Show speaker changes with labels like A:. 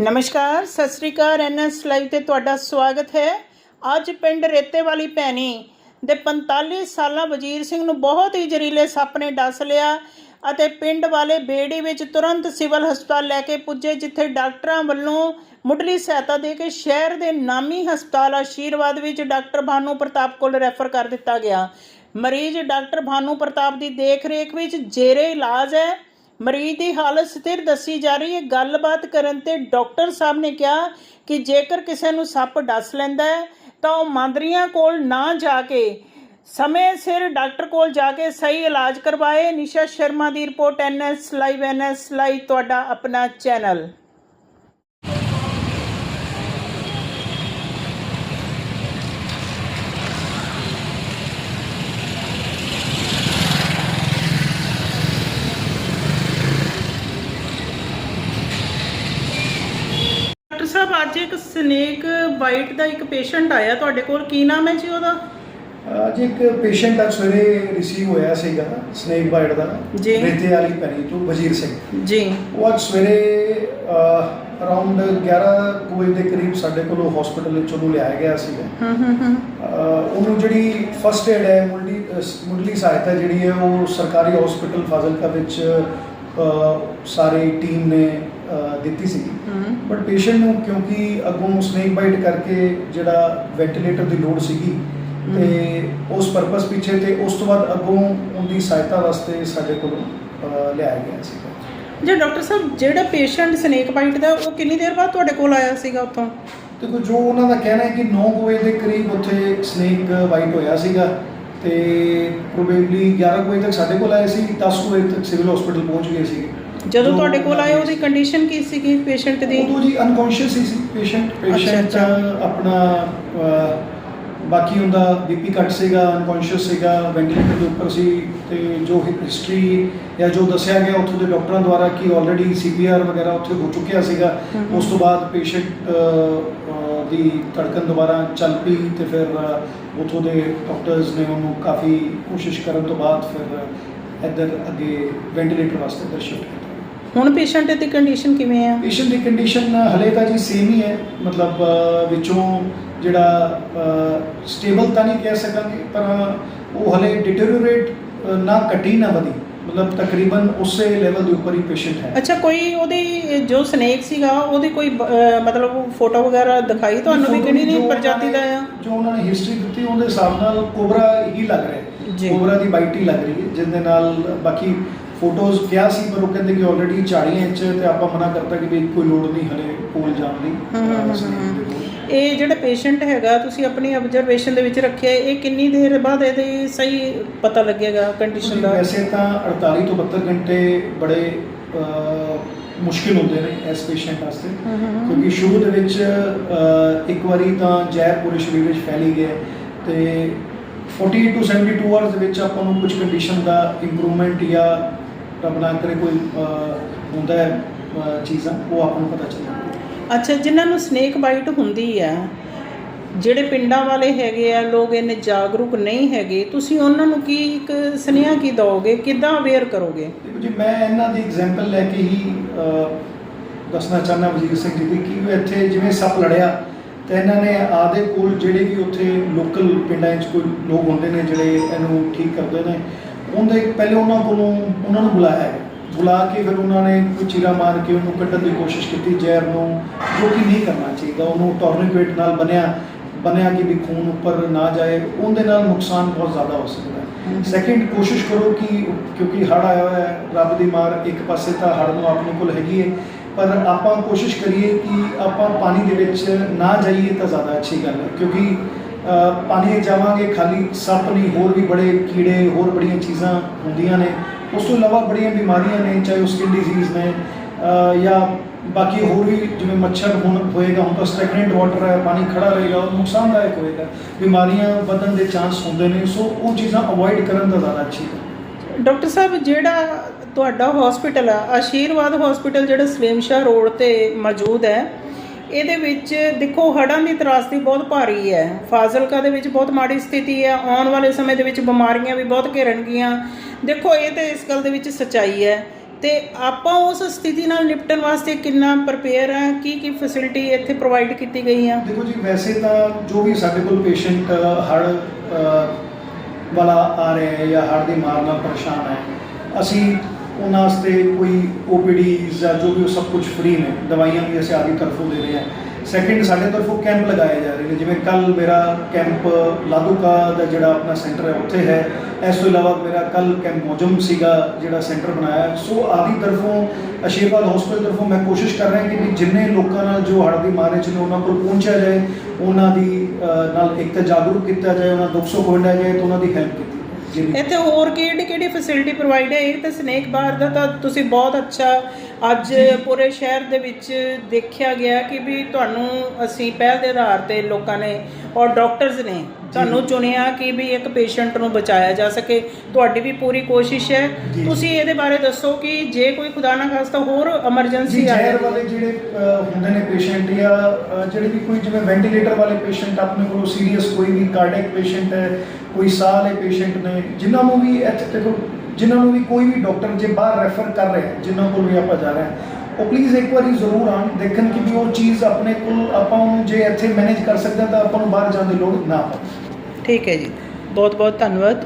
A: ਨਮਸਕਾਰ, ਸਤਿ ਸ੍ਰੀ ਅਕਾਲ। NS live ਤੇ ਤੁਹਾਡਾ ਸਵਾਗਤ ਹੈ। ਅੱਜ ਪਿੰਡ ਰੇਤੇ ਵਾਲੀ ਭੈਣੀ ਦੇ 45 ਸਾਲਾਂ ਵਜੀਰ ਸਿੰਘ ਨੂੰ ਬਹੁਤ ਹੀ ਜ਼ਹਿਰੀਲੇ ਸੱਪ ਨੇ ਡਸ ਲਿਆ ਅਤੇ ਪਿੰਡ ਵਾਲੇ ਬੇੜੀ ਵਿੱਚ ਤੁਰੰਤ ਸਿਵਲ ਹਸਪਤਾਲ ਲੈ ਕੇ ਪੁੱਜੇ, ਜਿੱਥੇ ਡਾਕਟਰਾਂ ਵੱਲੋਂ ਮੁੱਢਲੀ ਸਹਾਇਤਾ ਦੇ ਕੇ ਸ਼ਹਿਰ ਦੇ ਨਾਮੀ ਹਸਪਤਾਲ ਆਸ਼ੀਰਵਾਦ ਵਿੱਚ ਡਾਕਟਰ ਭਾਨੂ ਪ੍ਰਤਾਪ ਕੋਲ ਰੈਫਰ ਕਰ ਦਿੱਤਾ ਗਿਆ। ਮਰੀਜ਼ ਡਾਕਟਰ ਭਾਨੂ ਪ੍ਰਤਾਪ ਦੀ ਦੇਖ-ਰੇਖ ਵਿੱਚ ਜੇਰੇ ਇਲਾਜ ਹੈ। ਮਰੀਜ਼ ਦੀ ਹਾਲਤ ਸਥਿਰ ਦੱਸੀ ਜਾ ਰਹੀ ਹੈ। ਗੱਲਬਾਤ ਕਰਨ ਤੇ ਡਾਕਟਰ ਸਾਹਿਬ ਨੇ ਕਿਹਾ ਕਿ ਜੇਕਰ ਕਿਸੇ ਨੂੰ ਸੱਪ ਡਸ ਲੈਂਦਾ ਹੈ, ਤਾਂ ਉਹ ਮੰਦਰੀਆਂ ਕੋਲ ਨਾ ਜਾ ਕੇ, ਸਮੇਂ ਸਿਰ ਡਾਕਟਰ ਕੋਲ ਜਾ ਕੇ ਸਹੀ ਇਲਾਜ ਕਰਵਾਏ। ਨਿਸ਼ਾ ਸ਼ਰਮਾ ਦੀ report NS live NS live, ਤੁਹਾਡਾ ਆਪਣਾ ਚੈਨਲ ਡਾਕਟਰ ਸਾਹਿਬ ਅੱਜ ਇੱਕ ਸਨੇਕ ਬਾਈਟ ਦਾ ਇੱਕ ਪੇਸ਼ੈਂਟ ਆਇਆ ਤੁਹਾਡੇ ਕੋਲ। ਕੀ ਨਾਮ ਹੈ ਜੀ ਉਹਦਾ?
B: ਅੱਜ ਇੱਕ ਪੇਸ਼ੈਂਟ ਅੱਜ ਸਵੇਰੇ ਰਿਸੀਵ ਹੋਇਆ ਸੀਗਾ ਸਨੇਕ ਬਾਈਟ ਦਾ।
A: ਜੀ।
B: ਰੇਤੇ ਵਾਲੀ ਪੈਣੀ ਤੋਂ ਵਜੀਰ ਸਿੰਘ।
A: ਜੀ।
B: ਉਹ ਅੱਜ ਸਵੇਰੇ ਅਰਾਊਂਡ 11 ਕੁ ਵਜੇ ਦੇ ਕਰੀਬ ਸਾਡੇ ਕੋਲੋਂ ਹਸਪੀਟਲ ਵਿੱਚ ਉਹਨੂੰ ਲਿਆਇਆ ਗਿਆ ਸੀਗਾ।
A: ਹੂੰ ਹੂੰ ਹੂੰ।
B: ਅਹ ਉਹਨੂੰ ਜਿਹੜੀ ਫਸਟ ਏਡ ਹੈ ਮੁੱਢਲੀ ਅਹ ਮੁੱਢਲੀ ਸਹਾਇਤਾ ਜਿਹੜੀ ਹੈ ਉਹ ਸਰਕਾਰੀ ਹਸਪੀਟਲ ਫਾਜ਼ਿਲਕਾ ਵਿੱਚ ਅਹ ਸਾਰੀ ਟੀਮ ਨੇ ਦਿੱਤੀ
A: ਹੂੰ
B: ਬਟ ਪੇਸ਼ੈਂਟ ਨੂੰ ਕਿਉਂਕਿ ਅੱਗੋਂ ਸਨੇਕ ਬਾਈਟ ਕਰਕੇ ਜਿਹੜਾ ਵੈਂਟੀਲੇਟਰ ਦੀ ਲੋੜ ਸੀਗੀ ਤੇ ਉਸ ਪਰਪਸ ਪਿੱਛੇ ਤੇ ਉਸ ਤੋਂ ਬਾਅਦ ਅੱਗੋਂ ਉਹਦੀ ਸਹਾਇਤਾ ਵਾਸਤੇ ਸਾਡੇ ਕੋਲ ਲਿਆਇਆ ਗਿਆ ਸੀਗਾ।
A: ਜੀ ਡਾਕਟਰ ਸਾਹਿਬ ਜਿਹੜਾ ਪੇਸ਼ੈਂਟ ਸਨੇਕ ਬਾਈਟ ਦਾ ਉਹ ਕਿੰਨੀ ਦੇਰ ਬਾਅਦ ਤੁਹਾਡੇ ਕੋਲ ਆਇਆ ਸੀਗਾ ਉੱਥੋਂ?
B: ਦੇਖੋ ਜੋ ਉਹਨਾਂ ਦਾ ਕਹਿਣਾ ਹੈ ਕਿ 9 ਵਜੇ ਦੇ ਕਰੀਬ ਉੱਥੇ ਸਨੇਕ ਬਾਈਟ ਹੋਇਆ ਸੀਗਾ ਤੇ ਪ੍ਰੋਬੇਬਲੀ 11 ਵਜੇ ਤੱਕ ਸਾਡੇ ਕੋਲ ਆਏ ਸੀ 10 ਵਜੇ ਤੱਕ ਸਿਵਲ ਹਸਪੀਟਲ ਪਹੁੰਚ ਗਏ ਸੀ।
A: ਜਦੋਂ ਤੁਹਾਡੇ ਕੋਲ ਆਏ ਉਹਦੀ ਕੰਡੀਸ਼ਨ ਕੀ ਸੀਗੀ ਪੇਸ਼ੈਂਟ ਦੀ
B: ਉਦੋਂ ਜੀ ਅਨਕੌਂਸ਼ੀਅਸ ਸੀ ਪੇਸ਼ੈਂਟ ਪੇਸ਼ੈਂਟ। ਆਪਣਾ ਬਾਕੀ ਉਹਦਾ ਬੀਪੀ ਘੱਟ ਸੀਗਾ ਅਨਕੌਂਸ਼ੀਅਸ ਸੀਗਾ ਵੈਂਟੀਲੇਟਰ ਦੇ ਉੱਪਰ ਸੀ ਤੇ ਜੋ ਹਿਸਟਰੀ ਜਾਂ ਜੋ ਦੱਸਿਆ ਗਿਆ ਉੱਥੋਂ ਦੇ ਡਾਕਟਰਾਂ ਦੁਆਰਾ ਕਿ ਆਲਰੇਡੀ ਸੀਪੀਆਰ ਵਗੈਰਾ ਉੱਥੇ ਹੋ ਚੁੱਕਿਆ ਸੀਗਾ। ਉਸ ਤੋਂ ਬਾਅਦ ਪੇਸ਼ੈਂਟ ਦੀ ਧੜਕਨ ਦੁਬਾਰਾ ਚੱਲ ਪਈ ਤੇ ਫਿਰ ਉੱਥੋਂ ਦੇ ਡਾਕਟਰਸ ਨੇ ਉਹਨੂੰ ਕਾਫੀ ਕੋਸ਼ਿਸ਼ ਕਰਨ ਤੋਂ ਬਾਅਦ ਫਿਰ ਇੱਧਰ ਅੱਗੇ ਵੈਂਟੀਲੇਟਰ ਵਾਸਤੇ ਇੱਧਰ ਸ਼ਿਫਟ ਕੀਤਾ
A: ਹੁਣ ਪੇਸ਼ੈਂਟ ਦੀ ਕੰਡੀਸ਼ਨ ਕਿਵੇਂ ਆ?
B: ਪੇਸ਼ੈਂਟ ਦੀ ਕੰਡੀਸ਼ਨ ਹਲੇ ਤਾਂ ਜੀ ਸੇਮ ਹੀ ਹੈ ਮਤਲਬ ਵਿੱਚੋਂ ਜਿਹੜਾ ਸਟੇਬਲ ਤਾਂ ਨਹੀਂ ਕਹਿ ਸਕਾਂਗੇ ਪਰ ਉਹ ਹਲੇ ਡਿਟੀਰੀਓਰੇਟ ਨਾ ਘਟੀ ਨਾ ਵਧੀ। ਮਤਲਬ ਤਕਰੀਬਨ ਉਸੇ ਲੈਵਲ ਦੇ ਉੱਪਰ ਹੀ ਪੇਸ਼ੈਂਟ ਹੈ।
A: ਅੱਛਾ ਕੋਈ ਉਹਦੀ ਜੋ ਸਨੇਕ ਸੀਗਾ ਉਹਦੀ ਕੋਈ ਮਤਲਬ ਫੋਟੋ ਵਗੈਰਾ ਦਿਖਾਈ ਤੁਹਾਨੂੰ ਵੀ ਕਿਹੜੀ ਨਹੀਂ ਪ੍ਰਜਾਤੀ ਦਾ ਆ?
B: ਜੋ ਉਹਨਾਂ ਨੇ ਹਿਸਟਰੀ ਦਿੱਤੀ ਉਹਦੇ ਹਿਸਾਬ ਨਾਲ ਕੋਬਰਾ ਹੀ ਲੱਗ ਰਿਹਾ। ਹੈ। ਕੋਬਰਾ ਦੀ ਬਾਈਟ ਹੀ ਲੱਗ ਰਹੀ ਹੈ ਜਿਸ ਦੇ ਨਾਲ ਬਾਕੀ ਫੋਟੋਜ਼ ਕਿਹਾ ਸੀ ਪਰ ਉਹ ਕਹਿੰਦੇ ਕਿ ਆਲਰੇਡੀ ਝਾੜੀਆਂ ਇੰਚ ਤੇ ਆਪਾਂ ਮਨਾ ਕਰਤਾ ਕਿ ਵੀ ਕੋਈ ਲੋੜ ਨਹੀਂ ਹਲੇ ਕੋਲ ਜਾਣ ਦੀ।
A: ਇਹ ਜਿਹੜਾ ਪੇਸ਼ੈਂਟ ਹੈਗਾ ਤੁਸੀਂ ਆਪਣੀ ਆਬਜ਼ਰਵੇਸ਼ਨ ਦੇ ਵਿੱਚ ਰੱਖਿਆ ਇਹ ਕਿੰਨੀ ਦੇਰ ਬਾਅਦ ਇਹਦੀ ਸਹੀ ਪਤਾ ਲੱਗੇਗਾ ਕੰਡੀਸ਼ਨ ਦਾ
B: ਵੈਸੇ ਤਾਂ 48 ਤੋਂ 72 ਘੰਟੇ ਬੜੇ ਮੁਸ਼ਕਿਲ ਹੁੰਦੇ ਨੇ ਇਸ ਪੇਸ਼ੈਂਟ ਵਾਸਤੇ। ਕਿਉਂਕਿ ਸ਼ੁਰੂ ਦੇ ਵਿੱਚ ਇੱਕ ਵਾਰੀ ਤਾਂ ਜ਼ਹਿਰ ਪੂਰੇ ਸਰੀਰ ਵਿੱਚ ਫੈਲੀ ਗਿਆ ਤੇ 48 ਟੂ 72 ਆਵਰਸ ਦੇ ਵਿੱਚ ਆਪਾਂ ਨੂੰ ਕੁਝ ਕੰਡੀਸ਼ਨ ਦਾ ਇੰਪਰੂਵਮੈਂਟ ਜਾਂ ਰੱਬ ਨਾ ਕਰੇ ਕੋਈ ਹੁੰਦਾ ਹੈ ਚੀਜ਼ਾਂ ਉਹ ਆਪਾਂ ਨੂੰ ਪਤਾ ਚੱਲ ਜਾਂਦੀ
A: ਅੱਛਾ ਜਿਨ੍ਹਾਂ ਨੂੰ ਸਨੇਕ ਬਾਈਟ ਹੁੰਦੀ ਆ ਜਿਹੜੇ ਪਿੰਡਾਂ ਵਾਲੇ ਹੈਗੇ ਆ ਲੋਕ ਇੰਨੇ ਜਾਗਰੂਕ ਨਹੀਂ ਹੈਗੇ ਤੁਸੀਂ ਉਹਨਾਂ ਨੂੰ ਕੀ ਇੱਕ ਸੁਨੇਹਾ ਕੀ ਦਿਓਗੇ? ਕਿੱਦਾਂ ਅਵੇਅਰ ਕਰੋਗੇ?
B: ਜੀ ਮੈਂ ਇਹਨਾਂ ਦੀ ਐਗਜ਼ਾਮਪਲ ਲੈ ਕੇ ਹੀ ਦੱਸਣਾ ਚਾਹੁੰਦਾ ਵਜ਼ੀਰ ਸਿੰਘ ਜੀ ਦੀ ਕਿ ਇੱਥੇ ਜਿਵੇਂ ਸੱਪ ਲੜਿਆ ਤੇ ਇਹਨਾਂ ਨੇ ਆਦੇ ਕੋਲ ਜਿਹੜੇ ਵੀ ਉੱਥੇ ਲੋਕਲ ਪਿੰਡਾਂ 'ਚ ਕੋਈ ਲੋਕ ਹੁੰਦੇ ਨੇ ਜਿਹੜੇ ਇਹਨੂੰ ਠੀਕ ਕਰਦੇ ਨੇ ਉਹਦੇ ਪਹਿਲੇ ਉਹਨਾਂ ਕੋਲੋਂ ਉਹਨਾਂ ਨੂੰ ਬੁਲਾਇਆ ਹੈ। ਬੁਲਾ ਕੇ ਫਿਰ ਉਹਨਾਂ ਨੇ ਕੋਈ ਚੀਰਾ ਮਾਰ ਕੇ ਉਹਨੂੰ ਕੱਢਣ ਦੀ ਕੋਸ਼ਿਸ਼ ਕੀਤੀ ਜ਼ਹਿਰ ਨੂੰ, ਜੋ ਕਿ ਨਹੀਂ ਕਰਨਾ ਚਾਹੀਦਾ। ਉਹਨੂੰ ਟੋਰਨੀਕੇਟ ਨਾਲ ਬਣਿਆ ਬਣਿਆ ਕਿ ਵੀ ਖੂਨ ਉੱਪਰ ਨਾ ਜਾਏ। ਉਹਦੇ ਨਾਲ ਨੁਕਸਾਨ ਬਹੁਤ ਜ਼ਿਆਦਾ ਹੋ ਸਕਦਾ ਹੈ। ਸੈਕਿੰਡ ਕੋਸ਼ਿਸ਼ ਕਰੋ ਕਿ ਕਿਉਂਕਿ ਹੜ ਆਇਆ ਹੋਇਆ ਹੈ, ਰੱਬ ਦੀ ਮਾਰ ਇੱਕ ਪਾਸੇ ਤਾਂ ਹੜ ਨੂੰ ਆਪਣੇ ਕੋਲ ਹੈਗੀ ਹੈ ਪਰ ਆਪਾਂ ਕੋਸ਼ਿਸ਼ ਕਰੀਏ ਕਿ ਆਪਾਂ ਪਾਣੀ ਦੇ ਵਿੱਚ ਨਾ ਜਾਈਏ ਤਾਂ ਜ਼ਿਆਦਾ ਅੱਛੀ ਗੱਲ ਹੈ। ਕਿਉਂਕਿ ਪਾਣੀ ਜਾਵਾਂਗੇ, ਖਾਲੀ ਸੱਪ ਨਹੀਂ, ਹੋਰ ਵੀ ਬੜੇ ਕੀੜੇ, ਹੋਰ ਬੜੀਆਂ ਚੀਜ਼ਾਂ ਹੁੰਦੀਆਂ ਨੇ। ਉਸ ਤੋਂ ਇਲਾਵਾ ਬੜੀਆਂ ਬਿਮਾਰੀਆਂ ਨੇ, ਚਾਹੇ ਉਹ ਸਕਿਨ ਡਿਜ਼ੀਜ਼ ਨੇ ਜਾਂ ਬਾਕੀ ਹੋਰ ਵੀ ਜਿਵੇਂ ਮੱਛਰ ਹੁਣ ਹੋਏਗਾ, ਹੁਣ ਤਾਂ ਸਟੈਗਨੈਂਟ ਵਾਟਰ ਹੈ, ਪਾਣੀ ਖੜਾ ਰਹੇਗਾ, ਉਹ ਨੁਕਸਾਨਦਾਇਕ ਹੋਏਗਾ। ਬਿਮਾਰੀਆਂ ਵਧਣ ਦੇ ਚਾਂਸ ਹੁੰਦੇ ਨੇ, ਸੋ ਉਹ ਚੀਜ਼ਾਂ ਅਵੋਇਡ ਕਰਨ ਦਾ ਜ਼ਿਆਦਾ ਅੱਛੀ ਹੈ।
A: ਡਾਕਟਰ ਸਾਹਿਬ, ਜਿਹੜਾ ਤੁਹਾਡਾ ਹਸਪੀਟਲ ਆ, ਆਸ਼ੀਰਵਾਦ ਹਸਪੀਟਲ ਜਿਹੜਾ ਸਲੇਮਸ਼ਾ ਰੋਡ ਤੇ ਮੌਜੂਦ ਹੈ ਇਹਦੇ ਵਿੱਚ ਦੇਖੋ, ਹੜ੍ਹਾਂ ਦੀ ਤਰਾਸਦੀ ਬਹੁਤ ਭਾਰੀ ਹੈ। ਫਾਜ਼ਿਲਕਾ ਦੇ ਵਿੱਚ ਬਹੁਤ ਮਾੜੀ ਸਥਿਤੀ ਹੈ। ਆਉਣ ਵਾਲੇ ਸਮੇਂ ਦੇ ਵਿੱਚ ਬਿਮਾਰੀਆਂ ਵੀ ਬਹੁਤ ਘੇਰਨਗੀਆਂ। ਦੇਖੋ, ਇਹ ਤੇ ਇਸ ਗੱਲ ਦੇ ਵਿੱਚ ਸੱਚਾਈ ਹੈ। ਤੇ ਆਪਾਂ ਉਸ ਸਥਿਤੀ ਨਾਲ ਨਿਪਟਣ ਵਾਸਤੇ ਕਿੰਨਾ ਪ੍ਰਪੇਅਰ ਆ ਕੀ ਕੀ ਫੈਸਿਲਿਟੀ ਇੱਥੇ ਪ੍ਰੋਵਾਈਡ ਕੀਤੀ ਗਈ ਆ?
B: ਦੇਖੋ ਜੀ, ਵੈਸੇ ਤਾਂ ਜੋ ਵੀ ਸਾਡੇ ਕੋਲ ਪੇਸ਼ੈਂਟ ਹੜ ਵਾਲਾ ਆ ਰਿਹਾ ਹੈ ਜਾਂ ਹੜ ਦੀ ਮਾਰ ਨਾਲ ਪਰੇਸ਼ਾਨ ਹੈ, ਅਸੀਂ ਉਹਨਾਂ ਵਾਸਤੇ ਕੋਈ ਓਪੀਡੀਜ਼ ਜਾਂ ਜੋ ਵੀ ਉਹ ਸਭ ਕੁਝ ਫ੍ਰੀ ਨੇ, ਦਵਾਈਆਂ ਵੀ ਅਸੀਂ ਆਪਦੀ ਤਰਫੋਂ ਦੇ ਰਹੇ ਹਾਂ। ਸੈਕਿੰਡ ਸਾਡੇ ਤਰਫੋਂ ਕੈਂਪ ਲਗਾਏ ਜਾ ਰਹੇ ਨੇ, ਜਿਵੇਂ ਕੱਲ ਮੇਰਾ ਕੈਂਪ ਲਾਦੂਕਾ ਦਾ ਜਿਹੜਾ ਆਪਣਾ ਸੈਂਟਰ ਹੈ, ਉੱਥੇ ਹੈ। ਇਸ ਤੋਂ ਇਲਾਵਾ ਮੇਰਾ ਕੱਲ ਕੈਂਪ ਮੋਜਮ ਸੀਗਾ, ਜਿਹੜਾ ਸੈਂਟਰ ਬਣਾਇਆ। ਸੋ ਆਪਦੀ ਤਰਫੋਂ, ਅਸ਼ੀਰਵਾਦ ਹਸਪੀਟਲ ਤਰਫੋਂ ਮੈਂ ਕੋਸ਼ਿਸ਼ ਕਰ ਰਿਹਾ ਕਿ ਵੀ ਜਿੰਨੇ ਲੋਕਾਂ ਨਾਲ ਜੋ ਹੜ੍ਹ ਦੀ ਮਾਰ ਵਿੱਚ ਨੇ ਉਹਨਾਂ ਕੋਲ ਪਹੁੰਚਿਆ ਜਾਏ, ਉਹਨਾਂ ਦੀ ਨਾਲ ਇੱਕ ਤਾਂ ਜਾਗਰੂਕ ਕੀਤਾ ਜਾਏ, ਉਹਨਾਂ ਦਾ ਦੁੱਖ ਸੁੱਖ ਵੰਡਿਆ ਜਾਏ, ਤੇ ਉਹਨਾਂ ਦੀ ਹੈਲਪ ਕੀਤੀ
A: ਇੱਥੇ ਹੋਰ ਕਿਹੜੀ ਕਿਹੜੀ ਫੈਸਿਲਿਟੀ ਪ੍ਰੋਵਾਈਡ ਹੈ? ਇਹ ਤਾਂ ਸਨੇਕ ਬਾਰ ਦਾ ਤਾਂ ਤੁਸੀਂ ਬਹੁਤ ਅੱਛਾ ਅੱਜ ਪੂਰੇ ਸ਼ਹਿਰ ਦੇ ਵਿੱਚ ਦੇਖਿਆ ਗਿਆ ਕਿ ਵੀ ਤੁਹਾਨੂੰ ਅਸੀਂ ਪਹਿਲ ਦੇ ਆਧਾਰ ਤੇ ਲੋਕਾਂ ਨੇ ਔਰ ਡਾਕਟਰਸ ਨੇ ਤੁਹਾਨੂੰ ਚੁਣਿਆ ਕਿ ਵੀ ਇੱਕ ਪੇਸ਼ੈਂਟ ਨੂੰ ਬਚਾਇਆ ਜਾ ਸਕੇ। ਤੁਹਾਡੀ ਵੀ ਪੂਰੀ ਕੋਸ਼ਿਸ਼ ਹੈ। ਤੁਸੀਂ ਇਹਦੇ ਬਾਰੇ ਦੱਸੋ ਕਿ ਜੇ ਕੋਈ ਖੁਦਾ ਨਾ ਖਾਸਤਾ ਹੋਰ ਐਮਰਜੈਂਸੀ ਆ
B: ਜ਼ਹਿਰ ਵਾਲੇ ਜਿਹੜੇ ਹੁੰਦੇ ਨੇ ਪੇਸ਼ੈਂਟ ਜਾਂ ਜਿਹੜੇ ਵੀ ਕੋਈ ਜਿਵੇਂ ਵੈਂਟੀਲੇਟਰ ਵਾਲੇ ਪੇਸ਼ੈਂਟ ਆਪਣੇ ਕੋਲ ਸੀਰੀਅਸ ਕੋਈ ਵੀ ਕਾਰਡਿਕ ਪੇਸ਼ੈਂਟ ਹੈ ਕੋਈ ਸਾਹ ਵਾਲੇ ਪੇਸ਼ੈਂਟ ਨੇ ਜਿਨ੍ਹਾਂ ਨੂੰ ਵੀ ਇੱਥੇ ਦੇਖੋ ਜਿਨ੍ਹਾਂ ਨੂੰ ਵੀ ਕੋਈ ਵੀ ਡਾਕਟਰ ਜੇ ਬਾਹਰ ਰੈਫਰ ਕਰ ਰਿਹਾ ਜਿਨ੍ਹਾਂ ਕੋਲ ਵੀ ਆਪਾਂ ਜਾ ਰਹੇ ਹਾਂ, ਉਹ ਪਲੀਜ਼ ਇੱਕ ਵਾਰੀ ਜ਼ਰੂਰ ਆਣ ਦੇਖਣ ਕਿ ਵੀ ਉਹ ਚੀਜ਼ ਆਪਣੇ ਕੋਲ ਆਪਾਂ ਨੂੰ ਜੇ ਇੱਥੇ ਮੈਨੇਜ ਕਰ ਸਕਦੇ ਤਾਂ ਆਪਾਂ ਨੂੰ ਬਾਹਰ ਜਾਣ ਦੀ ਲੋੜ ਨਾ ਪਵੇ।
A: ਠੀਕ ਹੈ ਜੀ। ਬਹੁਤ ਬਹੁਤ ਧੰਨਵਾਦ।